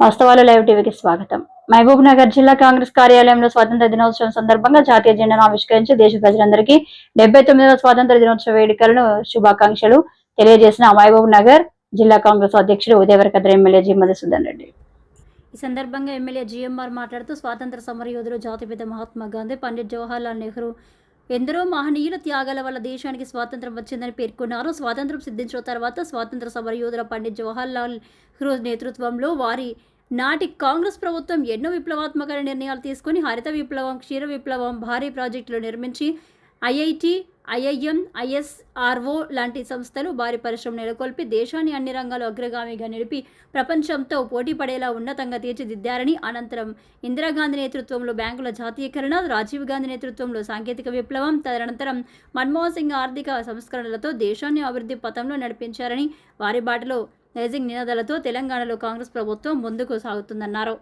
వాస్తవాలు లైవ్ టీవీకి స్వాగతం. మహబూబ్ నగర్ జిల్లా కాంగ్రెస్ కార్యాలయంలో స్వాతంత్ర దినోత్సవం సందర్భంగా జాతీయ జెండాను ఆవిష్కరించి దేశ ప్రజలందరికీ డెబ్బై తొమ్మిదవ స్వాతంత్ర దినోత్సవ వేడుకలను శుభాకాంక్షలు తెలియజేసిన మహబూబ్ నగర్ జిల్లా కాంగ్రెస్ అధ్యక్షుడు ఉదయవరకద్ర ఎమ్మెల్యే జి. మధుసూదన్ రెడ్డి. ఈ సందర్భంగా ఎమ్మెల్యే జిఎంఆర్ మాట్లాడుతూ స్వాతంత్ర సమరయోధులు జాతిపిత మహాత్మా గాంధీ పండిట్ జవహర్లాల్ నెహ్రూ ఎందరో మహనీయుల త్యాగాల వల్ల దేశానికి స్వాతంత్రం వచ్చిందని పేర్కొన్నారు. స్వాతంత్రం సిద్ధించిన తర్వాత స్వాతంత్ర సమరయోధుల పండిత్ జవహర్లాల్ నెహ్రూ నేతృత్వంలో వారి నాటి కాంగ్రెస్ ప్రభుత్వం ఎన్నో విప్లవాత్మక నిర్ణయాలు తీసుకుని హరిత విప్లవం క్షీర విప్లవం భారీ ప్రాజెక్టులు నిర్మించి ఐఐటి ఐఐఎం ఐఎస్ఆర్ఓ లాంటి సంస్థలు భారీ పరిశ్రమ నెలకొల్పి దేశాన్ని అన్ని రంగాల్లో అగ్రగామిగా నిలిపి ప్రపంచంతో పోటీ పడేలా ఉన్నతంగా తీర్చిదిద్దారని అనంతరం ఇందిరాగాంధీ నేతృత్వంలో బ్యాంకుల జాతీయకరణ రాజీవ్ గాంధీ నేతృత్వంలో సాంకేతిక విప్లవం తదనంతరం మన్మోహన్ సింగ్ ఆర్థిక సంస్కరణలతో దేశాన్ని అభివృద్ధి పథంలో నడిపించారని వారి బాటలో నైజింగ్ నినాదాలతో తెలంగాణలో కాంగ్రెస్ ప్రభుత్వం ముందుకు సాగుతుందన్నారు.